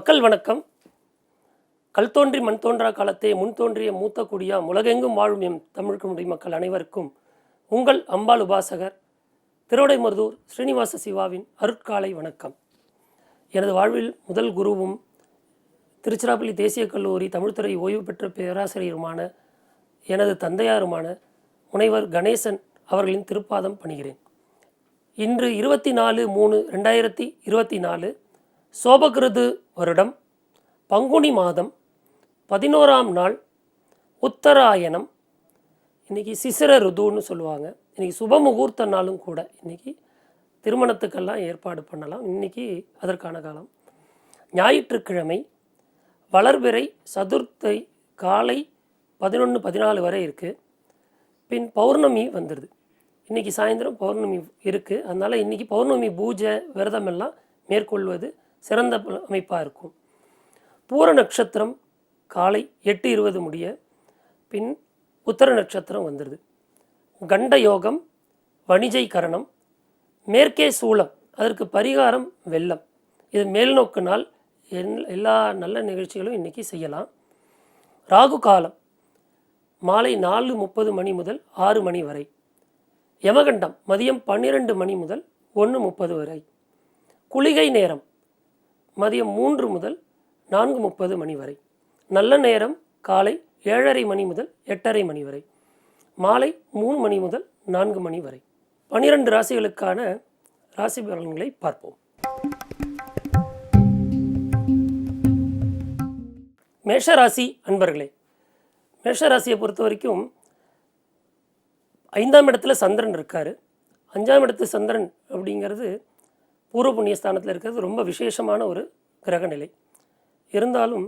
மக்கள் வணக்கம். கல் தோன்றி மண் தோன்றா காலத்தை முன் தோன்றிய மூத்த குடியா உலகெங்கும் வாழும் எம் தமிழ் குடி மக்கள் அனைவருக்கும் உங்கள் அம்பாள் உபாசகர் திருவடைமருதூர் ஸ்ரீனிவாச சிவாவின் அருட்காலை வணக்கம். எனது வாழ்வில் முதல் குருவும் திருச்சிராப்பள்ளி தேசிய கல்லூரி தமிழ்துறை ஓய்வு பெற்ற பேராசிரியருமான எனது தந்தையாருமான முனைவர் கணேசன் அவர்களின் திருப்பாதம் பணிகிறேன். இன்று இருபத்தி நாலு மூணு ரெண்டாயிரத்தி இருபத்தி நாலு சோபகிருது வருடம் பங்குனி மாதம் பதினோராம் நாள் உத்தராயணம். இன்றைக்கி சிசிர ருதுன்னு சொல்லுவாங்க. இன்றைக்கி சுப முகூர்த்த நாளும் கூட இன்றைக்கி திருமணத்துக்கெல்லாம் ஏற்பாடு பண்ணலாம். இன்றைக்கி அதற்கான காலம். ஞாயிற்றுக்கிழமை வளர்பிறை சதுர்த்தை காலை பதினொன்று பதினாலு வரை இருக்குது பின் பௌர்ணமி வந்துடுது இன்றைக்கி சாயந்தரம் பௌர்ணமி இருக்குது அதனால் இன்றைக்கி பௌர்ணமி பூஜை விரதமெல்லாம் மேற்கொள்வது சிறந்த பல- அமைப்பாக இருக்கும். பூர நட்சத்திரம் காலை எட்டு இருபது முடிய பின் உத்தர நட்சத்திரம் வந்துடுது கண்ட யோகம் வணிஜை கரணம் மேற்கே சூளம் அதற்கு பரிகாரம் வெள்ளம். இது மேல்நோக்கு நாள் எல்லா நல்ல நிகழ்ச்சிகளும் இன்றைக்கி செய்யலாம். ராகு காலம் மாலை நாலு முப்பது மணி முதல் ஆறு மணி வரை. யமகண்டம் மதியம் பன்னிரெண்டு மணி முதல் ஒன்று முப்பது வரை. குளிகை நேரம் மதியம் மூன்று முதல் நான்கு முப்பது மணி வரை. நல்ல நேரம் காலை ஏழரை மணி முதல் எட்டரை மணி வரை. மாலை மூணு மணி முதல் நான்கு மணி வரை. பனிரெண்டு ராசிகளுக்கான ராசி பலன்களை பார்ப்போம். மேஷராசி அன்பர்களே மேஷராசியை பொறுத்த வரைக்கும் ஐந்தாம் இடத்துல சந்திரன் இருக்கார். அஞ்சாம் இடத்து சந்திரன் அப்படிங்கிறது பூர்வ புண்ணியஸ்தானத்தில் இருக்கிறது ரொம்ப விசேஷமான ஒரு கிரகநிலை. இருந்தாலும்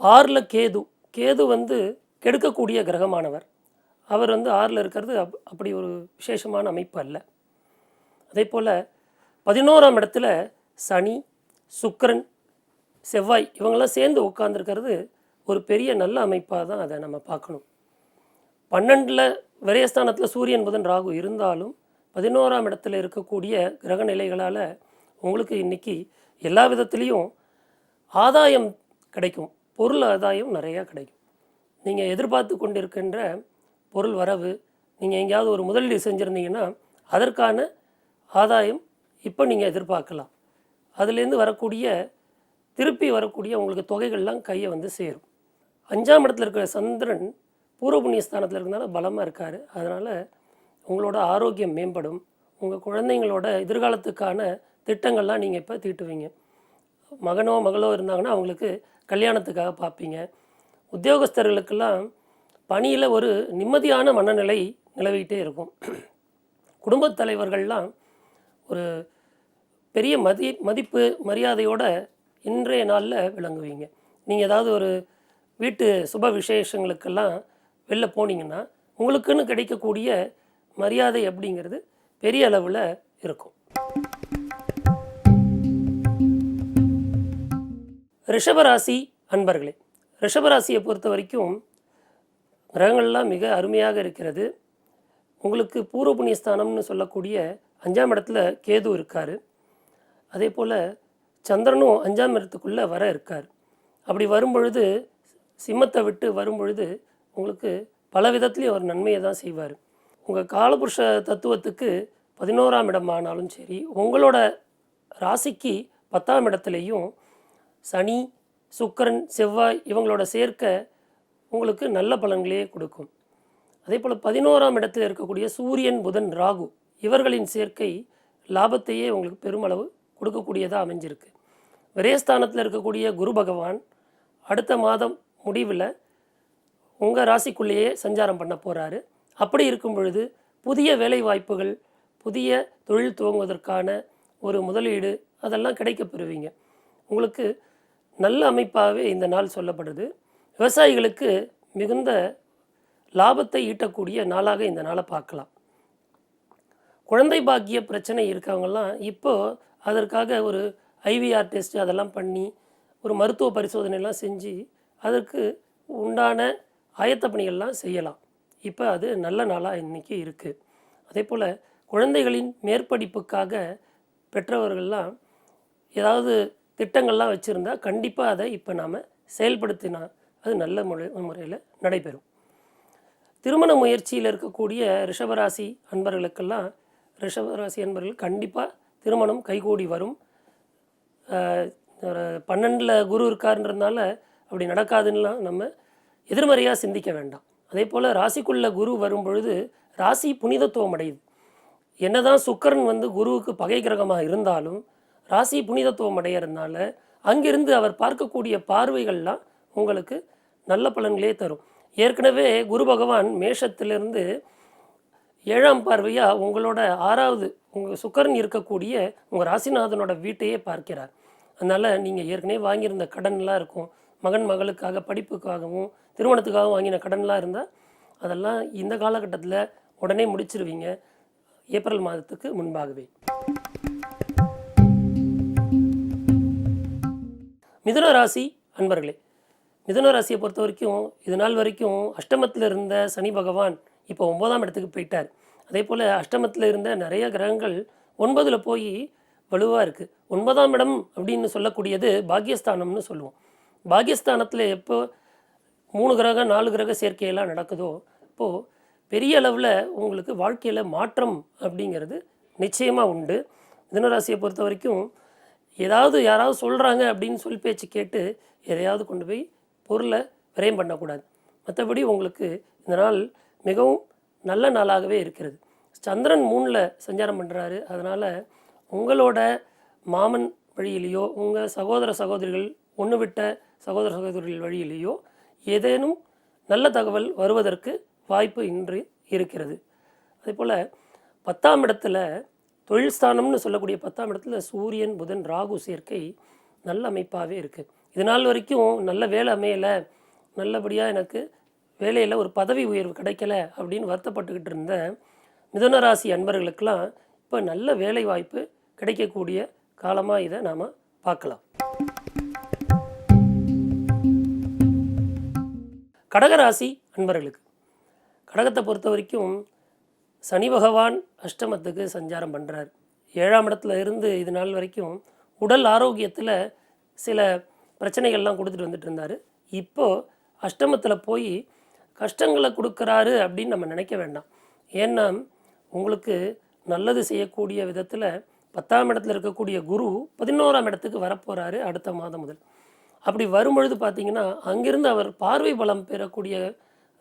ஆறில் கேது கேது வந்து கெடுக்கக்கூடிய கிரகமானவர். அவர் வந்து ஆறில் இருக்கிறது அப் அப்படி ஒரு விசேஷமான அமைப்பு அல்ல. அதே போல் பதினோராம் இடத்துல சனி சுக்கரன் செவ்வாய் இவங்கெல்லாம் சேர்ந்து உட்காந்துருக்கிறது ஒரு பெரிய நல்ல அமைப்பாக தான் அதை நம்ம பார்க்கணும். பன்னெண்டில் விரயஸ்தானத்தில் சூரியன் புதன் ராகு இருந்தாலும் பதினோராம் இடத்துல இருக்கக்கூடிய கிரக நிலைகளால் உங்களுக்கு இன்றைக்கி எல்லா விதத்துலேயும் ஆதாயம் கிடைக்கும். பொருள் ஆதாயம் நிறையா கிடைக்கும். நீங்கள் எதிர்பார்த்து கொண்டிருக்கின்ற பொருள் வரவு நீங்கள் எங்கேயாவது ஒரு முதலீடு செஞ்சுருந்தீங்கன்னா அதற்கான ஆதாயம் இப்போ நீங்கள் எதிர்பார்க்கலாம். அதுலேருந்து வரக்கூடிய திருப்பி வரக்கூடிய உங்களுக்கு தொகைகள்லாம் கையை வந்து சேரும். அஞ்சாம் இடத்துல இருக்கிற சந்திரன் பூர்வ புண்ணிய ஸ்தானத்தில் இருக்கிறதுனால பலமாக இருக்கார். அதனால் உங்களோட ஆரோக்கியம் மேம்படும். உங்கள் குழந்தைங்களோட எதிர்காலத்துக்கான திட்டங்கள்லாம் நீங்கள் இப்போ தீட்டுவீங்க. மகனோ மகளோ இருந்தாங்கன்னா அவங்களுக்கு கல்யாணத்துக்காக பார்ப்பீங்க உத்தியோகஸ்தர்களுக்கெல்லாம் பணியில் ஒரு நிம்மதியான மனநிலை நிலவிக்கிட்டே இருக்கும். குடும்பத் தலைவர்கள்லாம் ஒரு பெரிய மதி மதிப்பு மரியாதையோட இன்றைய நாளில் விளங்குவீங்க. நீங்கள் ஏதாவது ஒரு வீட்டு சுப விசேஷங்களுக்கெல்லாம் வெளில போனீங்கன்னா உங்களுக்குன்னு கிடைக்கக்கூடிய மரியாதை அப்படிங்கிறது பெரிய அளவில் இருக்கும். ரிஷபராசி அன்பர்களே ரிஷபராசியை பொறுத்த வரைக்கும் கிரகங்கள்லாம் மிக அருமையாக இருக்கிறது. உங்களுக்கு பூர்வ புண்ணியஸ்தானம்னு சொல்லக்கூடிய அஞ்சாம் இடத்துல கேது இருக்கார். அதே போல் சந்திரனும் அஞ்சாம் இடத்துக்குள்ளே வர இருக்கார். அப்படி வரும்பொழுது சிம்மத்தை விட்டு வரும்பொழுது உங்களுக்கு பல விதத்துலேயும் அவர் நன்மையை தான் செய்வார். உங்கள் காலபுருஷ தத்துவத்துக்கு பதினோராம் இடமானாலும் சரி உங்களோட ராசிக்கு பத்தாம் இடத்துலையும் சனி சுக்கிரன் செவ்வாய் இவங்களோட சேர்க்கை உங்களுக்கு நல்ல பலன்களையே கொடுக்கும். அதே போல் பதினோராம் இடத்தில் இருக்கக்கூடிய சூரியன் புதன் ராகு இவர்களின் சேர்க்கை லாபத்தையே உங்களுக்கு பெருமளவு கொடுக்கக்கூடியதாக அமைஞ்சிருக்கு. விரயஸ்தானத்தில் இருக்கக்கூடிய குரு பகவான் அடுத்த மாதம் முடிவில் உங்கள் ராசிக்குள்ளேயே சஞ்சாரம் பண்ண போகிறாரு அப்படி இருக்கும் பொழுது புதிய வேலை வாய்ப்புகள் புதிய தொழில் துவங்குவதற்கான ஒரு முதலீடு அதெல்லாம் கிடைக்க பெறுவீங்க. உங்களுக்கு நல்ல அமைப்பாகவே இந்த நாள் சொல்லப்படுது. விவசாயிகளுக்கு மிகுந்த லாபத்தை ஈட்டக்கூடிய நாளாக இந்த நாளை பார்க்கலாம். குழந்தை பாக்கிய பிரச்சனை இருக்கவங்கெல்லாம் இப்போது அதற்காக ஒரு ஐவிஆர் டெஸ்ட் அதெல்லாம் பண்ணி ஒரு மருத்துவ பரிசோதனைலாம் செஞ்சு அதற்கு உண்டான ஆயத்த பணிகள்லாம் செய்யலாம். இப்போ அது நல்ல நாளாக இன்றைக்கி இருக்குது அதே போல் குழந்தைகளின் மேற்படிப்புக்காக பெற்றவர்கள்லாம் ஏதாவது திட்டங்கள்லாம் வச்சுருந்தா கண்டிப்பாக அதை இப்போ நாம் செயல்படுத்தினா அது நல்ல முறை முறையில் நடைபெறும். திருமண முயற்சியில் இருக்கக்கூடிய ரிஷபராசி அன்பர்களுக்கெல்லாம் ரிஷபராசி அன்பர்கள் கண்டிப்பாக திருமணம் கைகூடி வரும். பன்னெண்டில் குரு இருக்காருன்றதுனால அப்படி நடக்காதுன்னெலாம் நம்ம எதிர்மறையாக சிந்திக்க வேண்டாம். அதே போல் ராசிக்குள்ள குரு வரும் பொழுது ராசி புனிதத்துவம் அடையுது என்னதான் சுக்கரன் வந்து குருவுக்கு பகை கிரகமாக இருந்தாலும் ராசி புனிதத்துவம் அடையிறதுனால அங்கிருந்து அவர் பார்க்கக்கூடிய பார்வைகள்லாம் உங்களுக்கு நல்ல பலன்களே தரும். ஏற்கனவே குரு பகவான் மேஷத்திலிருந்து ஏழாம் பார்வையாக உங்களோட ஆறாவது உங்கள் சுக்கரன் இருக்கக்கூடிய உங்கள் ராசிநாதனோட வீட்டையே பார்க்கிறார். அதனால் நீங்கள் ஏற்கனவே வாங்கியிருந்த கடன்லாம் இருக்கும். மகன் மகளுக்காக படிப்புக்காகவும் திருமணத்துக்காகவும் வாங்கின கடன்லாம் இருந்தால் அதெல்லாம் இந்த காலகட்டத்தில் உடனே முடிச்சிருவீங்க. ஏப்ரல் மாதத்துக்கு முன்பாகவே. மிதுன ராசி அன்பர்களே மிதுன ராசியை பொறுத்த வரைக்கும் இது நாள் வரைக்கும் அஷ்டமத்தில் இருந்த சனி பகவான் இப்போ ஒன்பதாம் இடத்துக்கு போயிட்டார். அதே போல் அஷ்டமத்தில் இருந்த நிறைய கிரகங்கள் ஒன்பதில் போய் வலுவாக இருக்குது ஒன்பதாம் இடம் அப்படின்னு சொல்லக்கூடியது பாக்கியஸ்தானம்னு சொல்லுவோம். பாகிஸ்தானத்தில் எப்போ மூணு கிரக நாலு கிரக சேர்க்கையெல்லாம் நடக்குதோ இப்போது பெரிய அளவில் உங்களுக்கு வாழ்க்கையில் மாற்றம் அப்படிங்கிறது நிச்சயமாக உண்டு. மிதனராசியை பொறுத்த வரைக்கும் ஏதாவது யாராவது சொல்கிறாங்க அப்படின்னு சொல் பேச்சு கேட்டு எதையாவது கொண்டு போய் பொருளை விரயம் பண்ணக்கூடாது. மற்றபடி உங்களுக்கு இந்த நாள் மிகவும் நல்ல நாளாகவே இருக்கிறது. சந்திரன் மூணில் சஞ்சாரம் பண்ணுறாரு அதனால் உங்களோட மாமன் வழியிலேயோ உங்கள் சகோதர சகோதரிகள் ஒன்று விட்ட சகோதர சகோதரிகள் வழியிலேயோ ஏதேனும் நல்ல தகவல் வருவதற்கு வாய்ப்பு இன்று இருக்கிறது. அதே போல் பத்தாம் இடத்துல தொழில் ஸ்தானம்னு சொல்லக்கூடிய பத்தாம் இடத்துல சூரியன் புதன் ராகு சேர்க்கை நல்ல அமைப்பாகவே இருக்குது இது நாள் வரைக்கும் நல்ல வேலை அமையலை நல்லபடியாக எனக்கு வேலையில் ஒரு பதவி உயர்வு கிடைக்கல அப்படின்னு வருத்தப்பட்டுக்கிட்டு இருந்த மிதுன ராசி அன்பர்களுக்கெல்லாம் இப்போ நல்ல வேலை வாய்ப்பு கிடைக்கக்கூடிய காலமாக இதை நாம் பார்க்கலாம். கடகராசி அன்பர்களுக்கு. கடகத்தை பொறுத்த வரைக்கும் சனி பகவான் அஷ்டமத்துக்கு சஞ்சாரம் பண்ணுறார் ஏழாம் இடத்துல இருந்து இது நாள் வரைக்கும் உடல் ஆரோக்கியத்தில் சில பிரச்சனைகள்லாம் கொடுத்துட்டு வந்துட்டு இருந்தார். இப்போது அஷ்டமத்தில் போய் கஷ்டங்களை கொடுக்குறாரு அப்படின்னு நம்ம நினைக்க வேண்டாம். ஏன்னா உங்களுக்கு நல்லது செய்யக்கூடிய விதத்தில் பத்தாம் இடத்துல இருக்கக்கூடிய குரு பதினோராம் இடத்துக்கு வரப்போகிறாரு அடுத்த மாதம் முதல். அப்படி வரும்பொழுது பார்த்தீங்கன்னா அங்கிருந்து அவர் பார்வை பலம் பெறக்கூடிய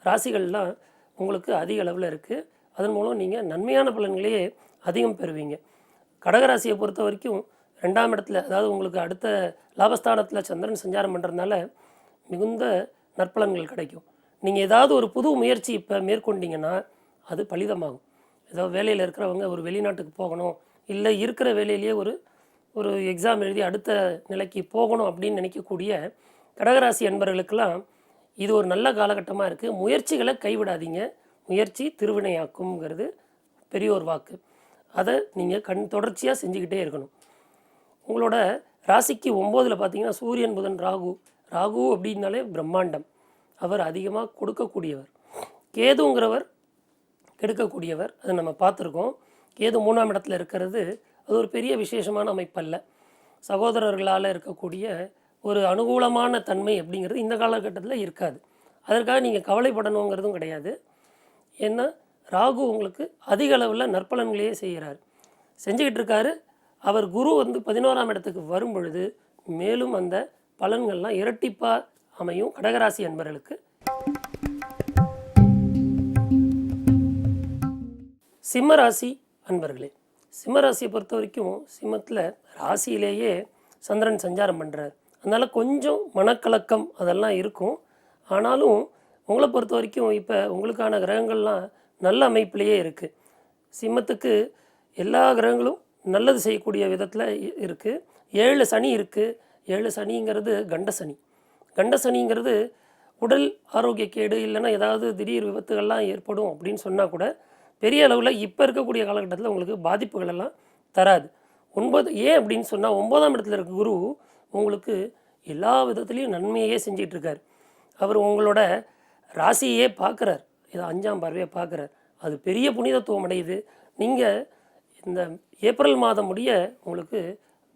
ராசிகள்லாம் உங்களுக்கு அதிக அளவில் இருக்குது அதன் மூலம் நீங்கள் நன்மையான பலன்களையே அதிகம் பெறுவீங்க. கடகராசியை பொறுத்த வரைக்கும் ரெண்டாம் இடத்துல அதாவது உங்களுக்கு அடுத்த லாபஸ்தானத்தில் சந்திரன் சஞ்சாரம் பண்ணுறதுனால மிகுந்த நற்பலன்கள் கிடைக்கும். நீங்கள் ஏதாவது ஒரு புது முயற்சி இப்போ மேற்கொண்டீங்கன்னா அது பலிதமாகும். ஏதோ வேலையில் இருக்கிறவங்க ஒரு வெளிநாட்டுக்கு போகணும் இல்லை இருக்கிற வேலையிலேயே ஒரு ஒரு எக்ஸாம் எழுதி அடுத்த நிலைக்கு போகணும் அப்படின்னு நினைக்கக்கூடிய கடகராசி அன்பர்களுக்கெல்லாம் இது ஒரு நல்ல காலகட்டமாக இருக்குது முயற்சிகளை கைவிடாதீங்க. முயற்சி திருவினையாக்கும்ங்கிறது பெரிய ஒரு வாக்கு. அதை நீங்கள் கண் தொடர்ச்சியாக செஞ்சுக்கிட்டே இருக்கணும். உங்களோட ராசிக்கு ஒம்போதில் பார்த்தீங்கன்னா சூரியன் புதன் ராகு. ராகு அப்படின்னாலே பிரம்மாண்டம். அவர் அதிகமாக கொடுக்கக்கூடியவர். கேதுங்கிறவர் கெடுக்கக்கூடியவர். அதை நம்ம பார்த்துருக்கோம். கேது மூணாம் இடத்துல இருக்கிறது அது ஒரு பெரிய விசேஷமான அமைப்பல்ல. சகோதரர்களால் இருக்கக்கூடிய ஒரு அனுகூலமான தன்மை அப்படிங்கிறது இந்த காலகட்டத்தில் இருக்காது. அதற்காக நீங்கள் கவலைப்படணுங்கிறதும் கிடையாது. ஏன்னா ராகு உங்களுக்கு அதிக அளவில் நற்பலன்களையே செய்கிறார். செஞ்சுக்கிட்டு இருக்காரு. அவர் குரு வந்து பதினோராம் இடத்துக்கு வரும் பொழுது மேலும் அந்த பலன்கள்லாம் இரட்டிப்பாக அமையும் கடகராசி அன்பர்களுக்கு. சிம்மராசி அன்பர்களே சிம்ம ராசியை பொறுத்த வரைக்கும் சிம்மத்தில் ராசியிலேயே சந்திரன் சஞ்சாரம் பண்ணுறார் அதனால் கொஞ்சம் மனக்கலக்கம் அதெல்லாம் இருக்கும். ஆனாலும் உங்களை பொறுத்த வரைக்கும் இப்போ உங்களுக்கான கிரகங்கள்லாம் நல்ல அமைப்பிலேயே இருக்குது சிம்மத்துக்கு எல்லா கிரகங்களும் நல்லது செய்யக்கூடிய விதத்தில் இருக்குது ஏழு சனி இருக்குது ஏழு சனிங்கிறது கண்ட சனி. கண்ட சனிங்கிறது உடல் ஆரோக்கிய கேடு இல்லைன்னா ஏதாவது திடீர் விபத்துகள்லாம் ஏற்படும் அப்படின்னு சொன்னால் கூட பெரிய அளவில் இப்போ இருக்கக்கூடிய காலகட்டத்தில் உங்களுக்கு பாதிப்புகள் எல்லாம் தராது. ஒன்பது ஏன் அப்படின்னு சொன்னால் ஒன்பதாம் இடத்துல இருக்க குரு உங்களுக்கு எல்லா விதத்துலேயும் நன்மையே செஞ்சிட்டு இருக்கார் அவர் உங்களோட ராசியே பார்க்குறார் இதை அஞ்சாம் பார்வையை பார்க்குறார் அது பெரிய புனிதத்துவம் அடையுது. நீங்கள் இந்த ஏப்ரல் மாதம் முடிய உங்களுக்கு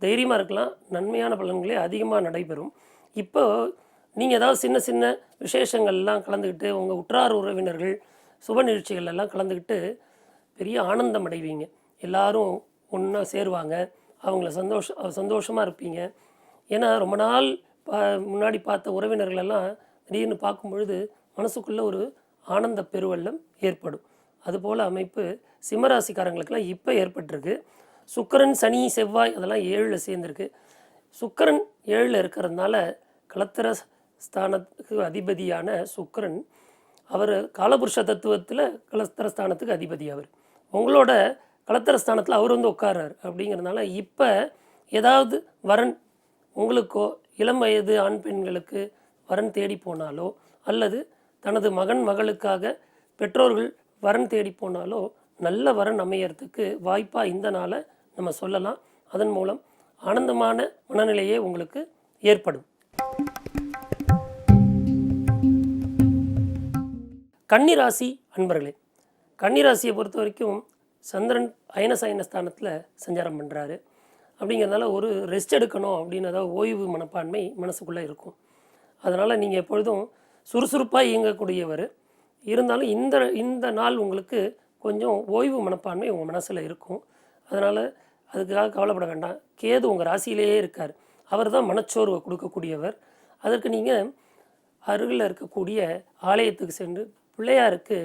தைரியமாக இருக்கலாம். நன்மையான பலன்களே அதிகமாக நடைபெறும். இப்போ நீங்கள் ஏதாவது சின்ன சின்ன விசேஷங்கள்லாம் கலந்துக்கிட்டு உங்கள் உற்றார் உறவினர்கள் சுப நிகழ்ச்சிகள் எல்லாம் கலந்துக்கிட்டு பெரிய ஆனந்தம் அடைவீங்க. எல்லாரும் ஒன்றா சேருவாங்க. அவங்கள சந்தோஷ சந்தோஷமாக இருப்பீங்க. ஏன்னா ரொம்ப நாள் பா முன்னாடி பார்த்த உறவினர்கள் எல்லாம் திடீர்னு பார்க்கும் பொழுது மனசுக்குள்ளே ஒரு ஆனந்த பெருவெள்ளம் ஏற்படும். அதுபோல் அமைப்பு சிம்மராசிக்காரங்களுக்கெல்லாம் இப்போ ஏற்பட்டிருக்கு. சுக்கரன் சனி செவ்வாய் அதெல்லாம் ஏழில் சேர்ந்துருக்கு. சுக்கிரன் ஏழில் இருக்கிறதுனால கலத்திர ஸ்தானத்துக்கு அதிபதியான சுக்கரன் அவர் காலபுருஷ தத்துவத்தில் கலஸ்தர ஸ்தானத்துக்கு அதிபதி அவர். உங்களோட கலத்தரஸ்தானத்தில் அவர் வந்து உட்கார்றார் அப்படிங்கிறதுனால இப்போ ஏதாவது வரன் உங்களுக்கோ இளம் வயது ஆண் பெண்களுக்கு வரன் தேடி போனாலோ அல்லது தனது மகன் மகளுக்காக பெற்றோர்கள் வரன் தேடி போனாலோ நல்ல வரன் அமையறதுக்கு வாய்ப்பாக இந்த நாளை நம்ம சொல்லலாம். அதன் மூலம் ஆனந்தமான மனநிலையே உங்களுக்கு ஏற்படும். கன்னிராசி அன்பர்களே கன்னிராசியை பொறுத்த வரைக்கும் சந்திரன் அயனசயன ஸ்தானத்தில் சஞ்சாரம் பண்ணுறாரு அப்படிங்கிறதுனால ஒரு ரெஸ்ட் எடுக்கணும் அப்படின்னு அதாவது ஓய்வு மனப்பான்மை மனசுக்குள்ளே இருக்கும். அதனால் நீங்கள் எப்பொழுதும் சுறுசுறுப்பாக இயங்கக்கூடியவர். இருந்தாலும் இந்த இந்த நாள் உங்களுக்கு கொஞ்சம் ஓய்வு மனப்பான்மை உங்கள் மனசில் இருக்கும். அதனால் அதுக்காக கவலைப்பட வேண்டாம். கேது உங்கள் ராசியிலேயே இருக்கார். அவர் தான் மனச்சோர்வை கொடுக்கக்கூடியவர். அதற்கு நீங்கள் அருகில் இருக்கக்கூடிய ஆலயத்துக்கு சென்று பிள்ளையாருக்கு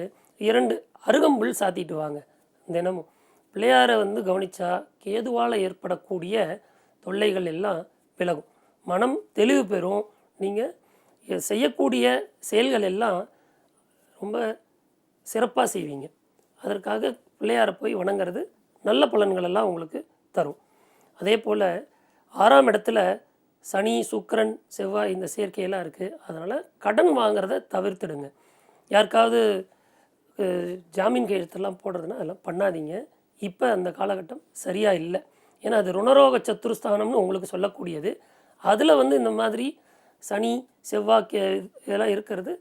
இரண்டு அருகம்புல் சாத்திட்டு வாங்க. தினமும் பிள்ளையாரை வந்து கவனித்தா கேதுவால் ஏற்படக்கூடிய தொல்லைகள் எல்லாம் விலகும். மனம் தெளிவு பெறும். நீங்கள் செய்யக்கூடிய செயல்கள் எல்லாம் ரொம்ப சிறப்பாக செய்வீங்க. அதற்காக பிள்ளையாரை போய் வணங்குறது நல்ல பலன்கள் எல்லாம் உங்களுக்கு தரும். அதே போல் ஆறாம் இடத்துல சனி சுக்கரன் செவ்வாய் இந்த சேர்க்கையெல்லாம் இருக்குது அதனால் கடன் வாங்கிறத தவிர்த்துடுங்க. யாருக்காவது ஜாமீன் கையெழுத்தெல்லாம் போடுறதுன்னா அதெல்லாம் பண்ணாதீங்க. இப்போ அந்த காலகட்டம் சரியாக இல்லை. ஏன்னா அது ருணரோக சத்துருஸ்தானம்னு உங்களுக்கு சொல்லக்கூடியது. அதில் வந்து இந்த மாதிரி சனி செவ்வாய் இதெல்லாம் இருக்கிறது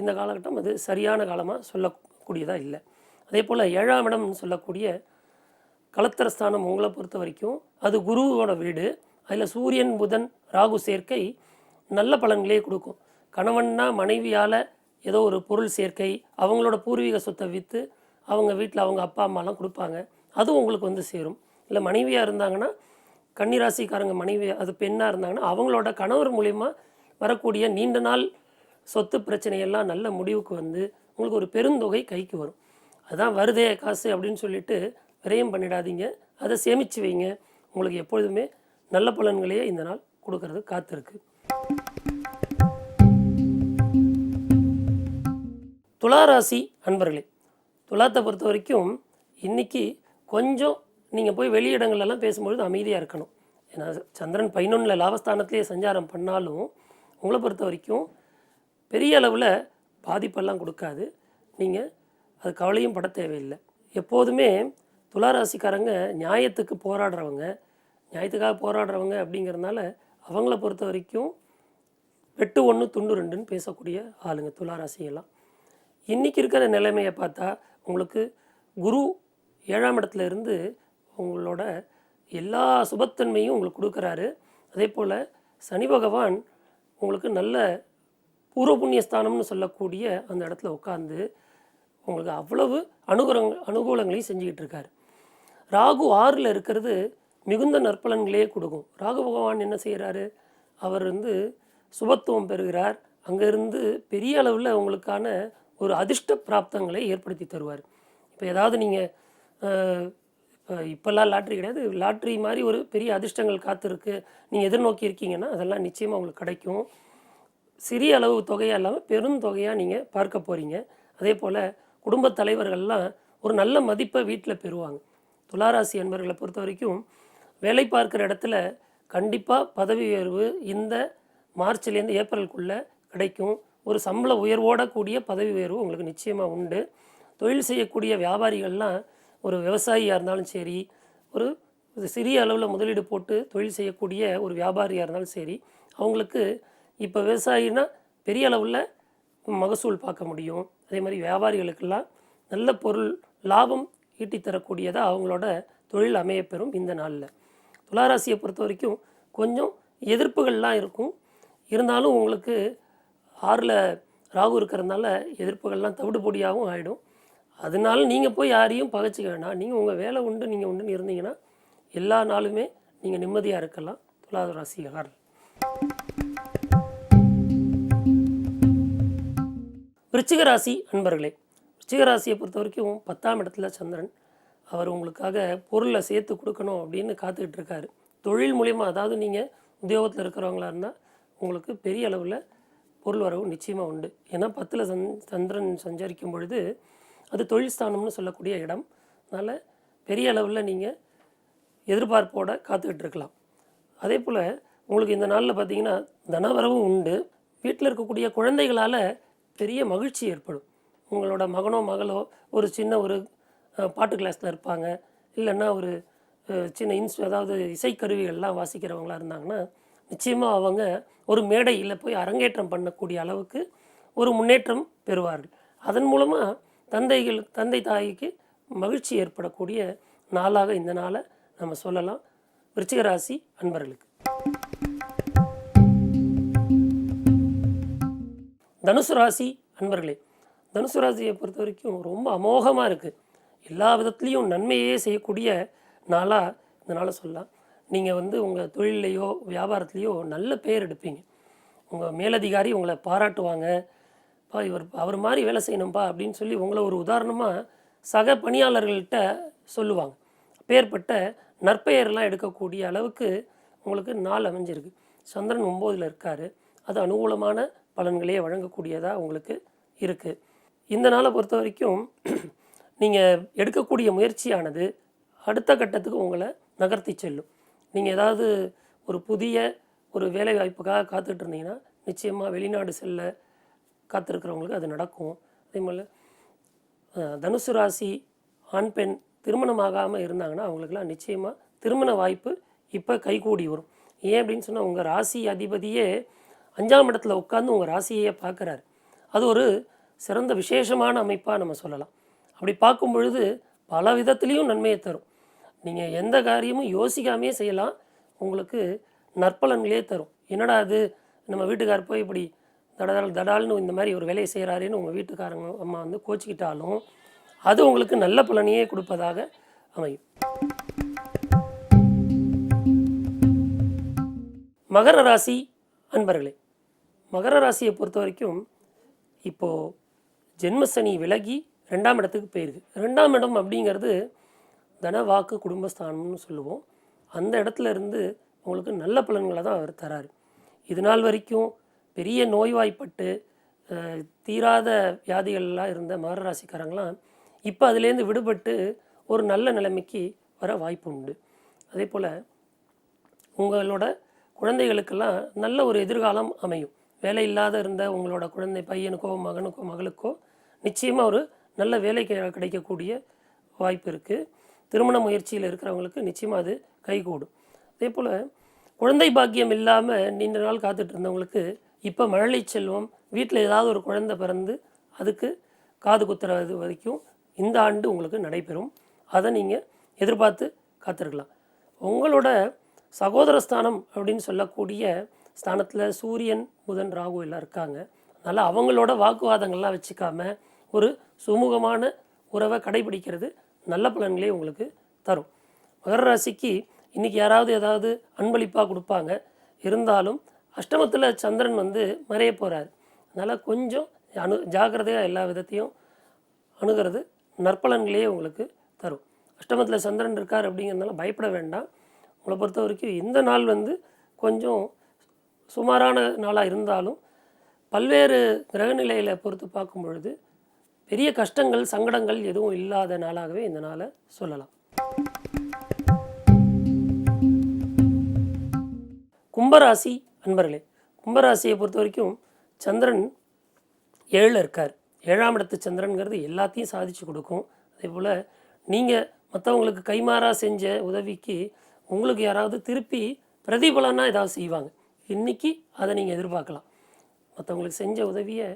இந்த காலகட்டம் அது சரியான காலமாக சொல்லக்கூடியதாக இல்லை. அதே போல் ஏழாம் இடம்னு சொல்லக்கூடிய கலத்திரஸ்தானம் உங்களை பொறுத்த வரைக்கும் அது குருவோட வீடு. அதில் சூரியன் புதன் ராகு சேர்க்கை நல்ல பலன்களே கொடுக்கும். கணவன்னா மனைவியால் ஏதோ ஒரு பொருள் சேர்க்கை அவங்களோட பூர்வீக சொத்தை விற்று அவங்க வீட்டில் அவங்க அப்பா அம்மாலாம் கொடுப்பாங்க. அதுவும் உங்களுக்கு வந்து சேரும். இல்லை மனைவியாக இருந்தாங்கன்னா கன்னிராசிக்காரங்க மனைவி அது பெண்ணாக இருந்தாங்கன்னா அவங்களோட கணவர் மூலிமா வரக்கூடிய நீண்ட நாள் சொத்து பிரச்சனையெல்லாம் நல்ல முடிவுக்கு வந்து உங்களுக்கு ஒரு பெருந்தொகை கைக்கு வரும். அதான் வருதே காசு அப்படின்னு சொல்லிட்டு விரயம் பண்ணிடாதீங்க. அதை சேமித்து வைங்க. உங்களுக்கு எப்பொழுதுமே நல்ல பலன்களையே இந்த நாள் கொடுக்கறது காத்திருக்கு. துளாராசி அன்பர்களே துலாத்தை பொறுத்த வரைக்கும் இன்றைக்கி கொஞ்சம் நீங்கள் போய் வெளியிடங்கள்லாம் பேசும்பொழுது அமைதியாக இருக்கணும். ஏன்னா சந்திரன் பதினொன்றில் லாபஸ்தானத்திலே சஞ்சாரம் பண்ணாலும் உங்களை பொறுத்த வரைக்கும் பெரிய அளவில் பாதிப்பெல்லாம் கொடுக்காது. நீங்கள் அது கவலையும் பட தேவையில்லை. எப்போதுமே துளாராசிக்காரங்க நியாயத்துக்கு போராடுறவங்க. நியாயத்துக்காக போராடுறவங்க அப்படிங்கிறதுனால அவங்கள பொறுத்த வரைக்கும் வெட்டு ஒன்று துண்டு ரெண்டுன்னு பேசக்கூடிய ஆளுங்க துளாராசியெல்லாம் இன்றைக்கி இருக்கிற நிலைமையை பார்த்தா உங்களுக்கு குரு ஏழாம் இடத்துல இருந்து உங்களோட எல்லா சுபத்தன்மையும் உங்களுக்கு கொடுக்குறாரு. அதே போல் சனி பகவான் உங்களுக்கு நல்ல பூர்வ புண்ணிய ஸ்தானம்னு சொல்லக்கூடிய அந்த இடத்துல உட்காந்து உங்களுக்கு அவ்வளவு அனுகூலங் அனுகூலங்களையும் செஞ்சுக்கிட்டு இருக்கார். ராகு ஆறில் இருக்கிறது மிகுந்த நற்பலன்களே கொடுக்கும். ராகு பகவான் என்ன செய்கிறாரு அவர் வந்து சுபத்துவம் பெறுகிறார். அங்கேருந்து பெரிய அளவில் உங்களுக்கான ஒரு அதிர்ஷ்ட பிராப்தங்களை ஏற்படுத்தி தருவார். இப்போ ஏதாவது நீங்கள் இப்போ இப்போல்லாம் லாட்ரி கிடையாது. லாட்ரி மாதிரி ஒரு பெரிய அதிர்ஷ்டங்கள் காத்திருக்கு. நீங்கள் எதிர்நோக்கி இருக்கீங்கன்னா அதெல்லாம் நிச்சயமாக உங்களுக்கு கிடைக்கும். சிறிய அளவு தொகையாக இல்லாமல் பெருந்தொகையாக நீங்கள் பார்க்க போகிறீங்க அதே போல் குடும்பத் தலைவர்கள்லாம் ஒரு நல்ல மதிப்பை வீட்டில் பெறுவாங்க. துளாராசி என்பவர்களை பொறுத்த வரைக்கும் வேலை பார்க்குற இடத்துல கண்டிப்பாக பதவி உயர்வு இந்த மார்ச்லேருந்து ஏப்ரலுக்குள்ளே கிடைக்கும். ஒரு சம்பள உயர்வோட கூடிய பதவி உயர்வு உங்களுக்கு நிச்சயமாக உண்டு. தொழில் செய்யக்கூடிய வியாபாரிகள்லாம் ஒரு விவசாயியாக இருந்தாலும் சரி ஒரு சிறிய அளவில் முதலீடு போட்டு தொழில் செய்யக்கூடிய ஒரு வியாபாரியாக இருந்தாலும் சரி அவங்களுக்கு இப்போ விவசாயினா பெரிய அளவில் மகசூல் பார்க்க முடியும். அதே மாதிரி வியாபாரிகளுக்கெல்லாம் நல்ல பொருள் லாபம் ஈட்டி தரக்கூடியதாக அவங்களோட தொழில் அமையப்பெறும் இந்த நாளில். துளாராசியை பொறுத்த வரைக்கும் கொஞ்சம் எதிர்ப்புகள்லாம் இருக்கும். இருந்தாலும் உங்களுக்கு ஆறில் ராகு இருக்கிறதுனால எதிர்ப்புகள்லாம் தவிடுபொடியாகவும் ஆகிடும் அதனால நீங்கள் போய் யாரையும் பகைச்சிக்க வேண்டாம் நீங்கள் உங்கள் வேலை உண்டு நீங்கள் உண்டுன்னு இருந்தீங்கன்னா எல்லா நாளுமே நீங்கள் நிம்மதியாக இருக்கலாம். துலா ராசிகார் விருச்சிக ராசி அன்பர்களே விருச்சிக ராசியை பொறுத்த வரைக்கும் பத்தாம் இடத்துல சந்திரன் அவர் உங்களுக்காக பொருளை சேர்த்து கொடுக்கணும் அப்படின்னு காத்துக்கிட்டு இருக்காரு. தொழில் மூலிமா அதாவது நீங்கள் உத்தியோகத்தில் இருக்கிறவங்களா இருந்தால் உங்களுக்கு பெரிய அளவில் பொருள் வரவு நிச்சயமாக உண்டு. ஏன்னா பத்தில் சந் சந்திரன் சஞ்சரிக்கும் பொழுது அது தொழில் ஸ்தானம்னு சொல்லக்கூடிய இடம். அதனால் பெரிய அளவில் நீங்கள் எதிர்பார்ப்போட காத்துக்கிட்டு இருக்கலாம். அதே போல் உங்களுக்கு இந்த நாளில் பார்த்தீங்கன்னா தனவரவும் உண்டு. வீட்டில் இருக்கக்கூடிய குழந்தைகளால் பெரிய மகிழ்ச்சி ஏற்படும். உங்களோட மகனோ மகளோ ஒரு சின்ன ஒரு பாட்டு கிளாஸில் இருப்பாங்க. இல்லைன்னா ஒரு சின்ன இன்ஸ் அதாவது இசைக்கருவிகள்லாம் வாசிக்கிறவங்களா இருந்தாங்கன்னா நிச்சயமாக அவங்க ஒரு மேடையில் போய் அரங்கேற்றம் பண்ணக்கூடிய அளவுக்கு ஒரு முன்னேற்றம் பெறுவார்கள். அதன் மூலமாக தந்தைகள் தந்தை தாய்க்கு மகிழ்ச்சி ஏற்படக்கூடிய நாளாக இந்த நாளை நம்ம சொல்லலாம். விருச்சிகராசி அன்பர்களுக்கு. தனுசு ராசி அன்பர்களே தனுசு ராசியை பொறுத்த வரைக்கும் ரொம்ப அமோகமாக இருக்குது எல்லா விதத்துலேயும் நன்மையே செய்யக்கூடிய நாளாக இந்த நாளை சொல்லலாம். நீங்கள் வந்து உங்கள் தொழிலையோ வியாபாரத்துலேயோ நல்ல பேர் எடுப்பீங்க. உங்கள் மேலதிகாரி உங்களை பாராட்டுவாங்க. பா இவர் அவர் மாதிரி வேலை செய்யணும்ப்பா அப்படின்னு சொல்லி உங்களை ஒரு உதாரணமாக சக பணியாளர்கள்ட்ட சொல்லுவாங்க. பேர்பட்ட நற்பெயர்லாம் எடுக்கக்கூடிய அளவுக்கு உங்களுக்கு நாள் அமைஞ்சிருக்கு. சந்திரன் ஒம்போதில் இருக்கார். அது அனுகூலமான பலன்களையே வழங்கக்கூடியதாக உங்களுக்கு இருக்குது இந்த நாளை பொறுத்த வரைக்கும் நீங்கள் எடுக்கக்கூடிய முயற்சியானது அடுத்த கட்டத்துக்கு உங்களை நகர்த்தி செல்லும். நீங்கள் ஏதாவது ஒரு புதிய ஒரு வேலை வாய்ப்புக்காக காத்துட்டு இருந்தீங்கன்னா நிச்சயமாக வெளிநாடு செல்ல காத்திருக்கிறவங்களுக்கு அது நடக்கும். அதே மாதிரி தனுசு ராசி ஆண் பெண் திருமணமாகாமல் இருந்தாங்கன்னா அவங்களுக்குலாம் நிச்சயமாக திருமண வாய்ப்பு இப்போ கைகூடி வரும். ஏன் அப்படின்னு சொன்னால் உங்கள் ராசி அதிபதியே அஞ்சாம் இடத்துல உட்காந்து உங்கள் ராசியையே பார்க்குறாரு. அது ஒரு சிறந்த விசேஷமான அமைப்பாக நம்ம சொல்லலாம். அப்படி பார்க்கும் பொழுது பல விதத்துலேயும் நன்மையை தரும். நீங்கள் எந்த காரியமும் யோசிக்காமையே செய்யலாம். உங்களுக்கு நற்பலன்களே தரும். என்னடா அது நம்ம வீட்டுக்கார் போய் இப்படி தடதால் தடால்னு இந்த மாதிரி ஒரு வேலையை செய்கிறாருன்னு உங்கள் வீட்டுக்காரங்க அம்மா வந்து கோச்சிக்கிட்டாலும் அது உங்களுக்கு நல்ல பலனையே கொடுப்பதாக அமையும். மகர ராசி அன்பர்களே மகர ராசியை பொறுத்த வரைக்கும் இப்போது ஜென்மசனி விலகி ரெண்டாம் இடத்துக்கு போயிருக்கு. ரெண்டாம் இடம் அப்படிங்கிறது தன வாக்கு குடும்பஸ்தானம்னு சொல்லுவோம். அந்த இடத்துல இருந்து உங்களுக்கு நல்ல பலன்களை தான் அவர் தராரு. இது நாள் வரைக்கும் பெரிய நோய்வாய்ப்பட்டு தீராத வியாதிகள்லாம் இருந்த மகர ராசிக்காரங்களாம் இப்போ அதுலேருந்து விடுபட்டு ஒரு நல்ல நிலைமைக்கு வர வாய்ப்பு உண்டு. அதே போல் உங்களோட குழந்தைகளுக்கெல்லாம் நல்ல ஒரு எதிர்காலம் அமையும். வேலை இல்லாத இருந்த உங்களோட குழந்தை பையனுக்கோ மகனுக்கோ மகளுக்கோ நிச்சயமாக ஒரு நல்ல வேலை கிடைக்கக்கூடிய வாய்ப்பு இருக்குது திருமண முயற்சியில் இருக்கிறவங்களுக்கு நிச்சயமாக அது கைகூடும். அதே போல் குழந்தை பாக்கியம் இல்லாமல் நீண்ட நாள் காத்துட்டு இருந்தவங்களுக்கு இப்போ மழலை செல்வம் வீட்டில் ஏதாவது ஒரு குழந்தை பிறந்து அதுக்கு காது குத்துறது வரைக்கும் இந்த ஆண்டு உங்களுக்கு நடைபெறும். அதை நீங்கள் எதிர்பார்த்து காத்திருக்கலாம். உங்களோட சகோதர ஸ்தானம் அப்படின்னு சொல்லக்கூடிய ஸ்தானத்தில் சூரியன் புதன் ராகு எல்லாம் இருக்காங்க. அதனால் அவங்களோட வாக்குவாதங்கள்லாம் வச்சுக்காம ஒரு சுமூகமான உறவை கடைபிடிக்கிறது நல்ல பலன்களே உங்களுக்கு தரும். மகர ராசிக்கு இன்றைக்கி யாராவது ஏதாவது அன்பளிப்பாக கொடுப்பாங்க. இருந்தாலும் அஷ்டமத்தில் சந்திரன் வந்து மறைய போகிறார் அதனால் கொஞ்சம் அணு ஜாக்கிரதையாக எல்லா விதத்தையும் அணுகிறது நற்பலன்களையே உங்களுக்கு தரும். அஷ்டமத்தில் சந்திரன் இருக்கார் அப்படிங்கிறதுனால பயப்பட வேண்டாம். உங்களை பொறுத்த வரைக்கும் இந்த நாள் வந்து கொஞ்சம் சுமாரான நாளாக இருந்தாலும் பல்வேறு கிரகநிலையில் பொறுத்து பார்க்கும் பொழுது பெரிய கஷ்டங்கள் சங்கடங்கள் எதுவும் இல்லாத நாளாகவே இந்த நாளை சொல்லலாம். கும்பராசி அன்பர்களே கும்பராசியை பொறுத்த வரைக்கும் சந்திரன் ஏழில் இருக்கார். ஏழாம் இடத்து சந்திரன்கிறது எல்லாத்தையும் சாதிச்சு கொடுக்கும். அதே போல் நீங்கள் மற்றவங்களுக்கு கைமாறாக செஞ்ச உதவிக்கு உங்களுக்கு யாராவது திருப்பி பிரதிபலனாக ஏதாவது செய்வாங்க. இன்னைக்கு அதை நீங்கள் எதிர்பார்க்கலாம். மற்றவங்களுக்கு செஞ்ச உதவியை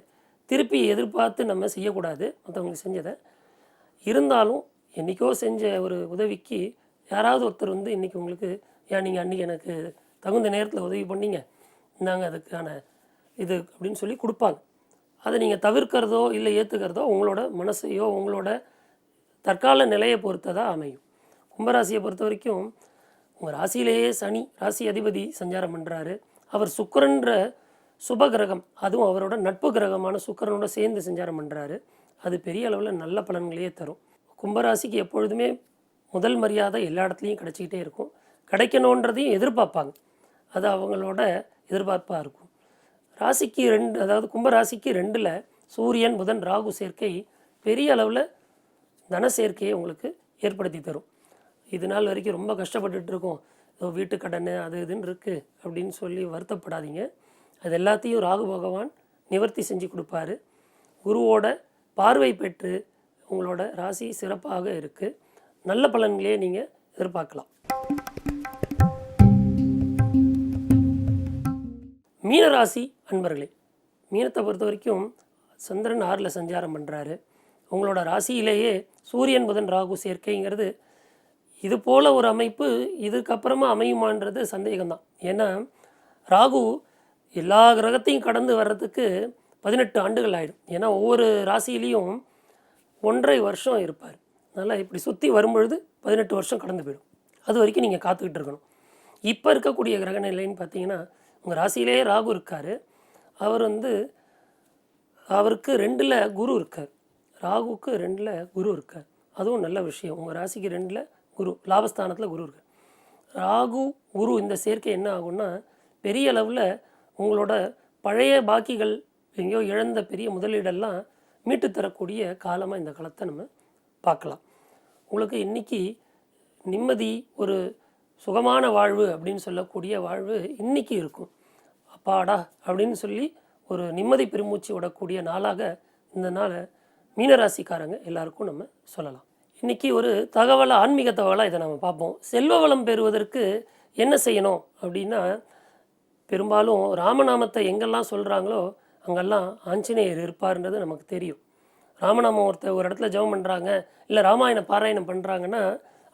திருப்பி எதிர்பார்த்து நம்ம செய்யக்கூடாது மற்றவங்களுக்கு செஞ்சதை. இருந்தாலும் என்றைக்கோ செஞ்ச ஒரு உதவிக்கு யாராவது ஒருத்தர் வந்து இன்றைக்கி உங்களுக்கு ஏன் நீங்கள் அன்றைக்கி எனக்கு தகுந்த நேரத்தில் உதவி பண்ணீங்க? இந்தாங்க அதுக்கான இது அப்படின்னு சொல்லி கொடுப்பாங்க. அதை நீங்கள் தவிர்க்கிறதோ இல்லை ஏற்றுக்கிறதோ உங்களோட மனசையோ உங்களோட தற்கால நிலையை பொறுத்ததாக அமையும். கும்பராசியை பொறுத்த வரைக்கும் உங்கள் ராசியிலேயே சனி ராசி அதிபதி சஞ்சாரம் பண்ணுறாரு அவர் சுக்கரன்ற சுப கிரகம் அதுவும் அவரோட நட்பு கிரகமான சுக்கரனோட சேர்ந்து சஞ்சாரம் பண்ணுறாரு அது பெரிய அளவில் நல்ல பலன்களையே தரும். கும்பராசிக்கு எப்பொழுதுமே முதல் மரியாதை எல்லா இடத்துலையும் கிடச்சிக்கிட்டே இருக்கும். கிடைக்கணுன்றதையும் எதிர்பார்ப்பாங்க. அது அவங்களோட எதிர்பார்ப்பாக இருக்கும். ராசிக்கு ரெண்டு அதாவது கும்பராசிக்கு ரெண்டில் சூரியன் புதன் ராகு சேர்க்கை பெரிய அளவில் தன சேர்க்கையை உங்களுக்கு ஏற்படுத்தி தரும். இது நாள் வரைக்கும் ரொம்ப கஷ்டப்பட்டுட்டு இருக்கோம். ஏதோ வீட்டு கடன் அது இதுன்னு இருக்குது அப்படின்னு சொல்லி வருத்தப்படாதீங்க. அது எல்லாத்தையும் ராகு பகவான் நிவர்த்தி செஞ்சு கொடுப்பாரு. குருவோட பார்வை பெற்று உங்களோட ராசி சிறப்பாக இருக்குது நல்ல பலன்களையே நீங்கள் எதிர்பார்க்கலாம். மீனராசி அன்பர்களே மீனத்தை பொறுத்த வரைக்கும் சந்திரன் ஆறில் சஞ்சாரம் பண்ணுறாரு உங்களோட ராசியிலேயே சூரியன் புதன் ராகு சேர்க்கைங்கிறது இது போல ஒரு அமைப்பு இதுக்கப்புறமா அமையுமான்றது சந்தேகம்தான். ஏன்னா ராகு எல்லா கிரகத்தையும் கடந்து வர்றதுக்கு பதினெட்டு ஆண்டுகள் ஆகிடும் ஏன்னா ஒவ்வொரு ராசியிலையும் ஒன்றரை வருஷம் இருப்பார். அதனால் இப்படி சுற்றி வரும்பொழுது பதினெட்டு வருஷம் கடந்து போயிடும். அது வரைக்கும் நீங்கள் காத்துக்கிட்டு இருக்கணும். இப்போ இருக்கக்கூடிய கிரக நிலைன்னு பார்த்தீங்கன்னா உங்கள் ராசியிலேயே ராகு இருக்கார். அவர் வந்து அவருக்கு ரெண்டில் குரு இருக்கார். ராகுக்கு ரெண்டில் குரு இருக்கார். அதுவும் நல்ல விஷயம். உங்கள் ராசிக்கு ரெண்டில் குரு லாபஸ்தானத்தில் குரு இருக்கார். ராகு குரு இந்த சேர்க்கை என்ன ஆகும்னா பெரிய அளவில் உங்களோட பழைய பாக்கிகள் எங்கேயோ இழந்த பெரிய முதலீடெல்லாம் மீட்டு தரக்கூடிய காலமாக இந்த காலத்தை நம்ம பார்க்கலாம். உங்களுக்கு இன்னைக்கு நிம்மதி ஒரு சுகமான வாழ்வு அப்படின்னு சொல்லக்கூடிய வாழ்வு இன்றைக்கி இருக்கும். அப்பாடா அப்படின்னு சொல்லி ஒரு நிம்மதி பெருமூச்சு விடக்கூடிய நாளாக இந்த நாளை மீனராசிக்காரங்க எல்லாருக்கும் நம்ம சொல்லலாம். இன்றைக்கி ஒரு தகவலை ஆன்மீக தகவலாக இதை நம்ம பார்ப்போம். செல்வ வளம் பெறுவதற்கு என்ன செய்யணும் அப்படின்னா பெரும்பாலும் ராமநாமத்தை எங்கெல்லாம் சொல்கிறாங்களோ அங்கெல்லாம் ஆஞ்சநேயர் இருப்பார்ன்றது நமக்கு தெரியும். ராமநாமம் ஒருத்தர் ஒரு இடத்துல ஜெபம் பண்ணுறாங்க இல்லை ராமாயண பாராயணம் பண்ணுறாங்கன்னா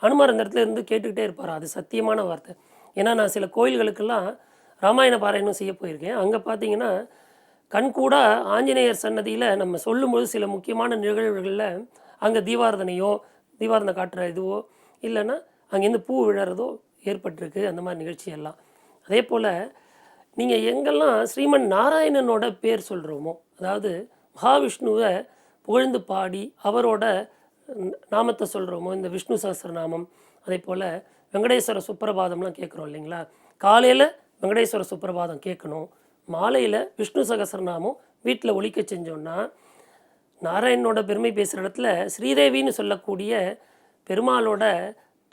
அனுமார் அந்த இடத்துல இருந்து கேட்டுக்கிட்டே இருப்பார். அது சத்தியமான வார்த்தை. ஏன்னா நான் சில கோயில்களுக்கெல்லாம் ராமாயண பாராயணம் செய்ய போயிருக்கேன். அங்கே பார்த்தீங்கன்னா கண்கூட ஆஞ்சநேயர் சன்னதியில் நம்ம சொல்லும்போது சில முக்கியமான நிகழ்வுகளில் அங்கே தீபாரதனையோ தீபாரதனை காட்டுற இதுவோ இல்லைன்னா அங்கேருந்து பூ விழறதோ ஏற்பட்டிருக்கு. அந்த மாதிரி நிகழ்ச்சி எல்லாம் அதே போல் நீங்கள் எங்கெல்லாம் ஸ்ரீமன் நாராயணனோட பேர் சொல்கிறோமோ அதாவது மகாவிஷ்ணுவை புகழ்ந்து பாடி அவரோட நாமத்தை சொல்கிறோமோ இந்த விஷ்ணு சஹஸ்ரநாமம் அதே போல் வெங்கடேஸ்வர சுப்பிரபாதம்லாம் கேட்குறோம் இல்லைங்களா? காலையில் வெங்கடேஸ்வர சுப்பிரபாதம் கேட்கணும் மாலையில் விஷ்ணு சகஸ்ரநாமம் வீட்டில் ஒழிக்க செஞ்சோன்னா நாராயணனோட பெருமை பேசுகிற இடத்துல ஸ்ரீதேவின்னு சொல்லக்கூடிய பெருமாளோட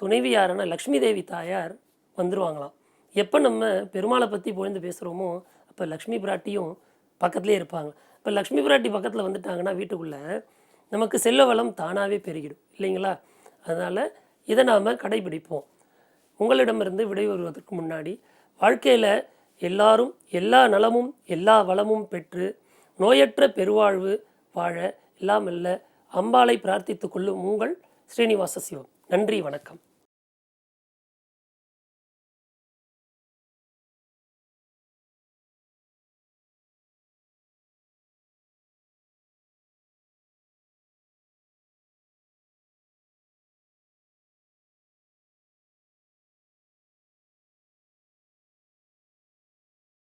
துணைவியாரான லக்ஷ்மி தேவி தாயார் வந்துருவாங்களாம். எப்போ நம்ம பெருமாளை பற்றி புகழ்ந்து பேசுகிறோமோ அப்போ லக்ஷ்மி பிராட்டியும் பக்கத்துலேயே இருப்பாங்க. இப்போ லக்ஷ்மி பிராட்டி பக்கத்தில் வந்துட்டாங்கன்னா வீட்டுக்குள்ளே நமக்கு செல்ல வளம் தானாகவே பெருகிடும் இல்லைங்களா? அதனால் இதை நாம் கடைபிடிப்போம். உங்களிடமிருந்து விடைபெறுவதற்கு முன்னாடி வாழ்க்கையில் எல்லாரும் எல்லா நலமும் எல்லா வளமும் பெற்று நோயற்ற பெருவாழ்வு வாழ எல்லாமல்ல அம்பாளை பிரார்த்தித்துக் கொள்ளும் உங்கள் ஸ்ரீனிவாச சிவம். நன்றி வணக்கம்.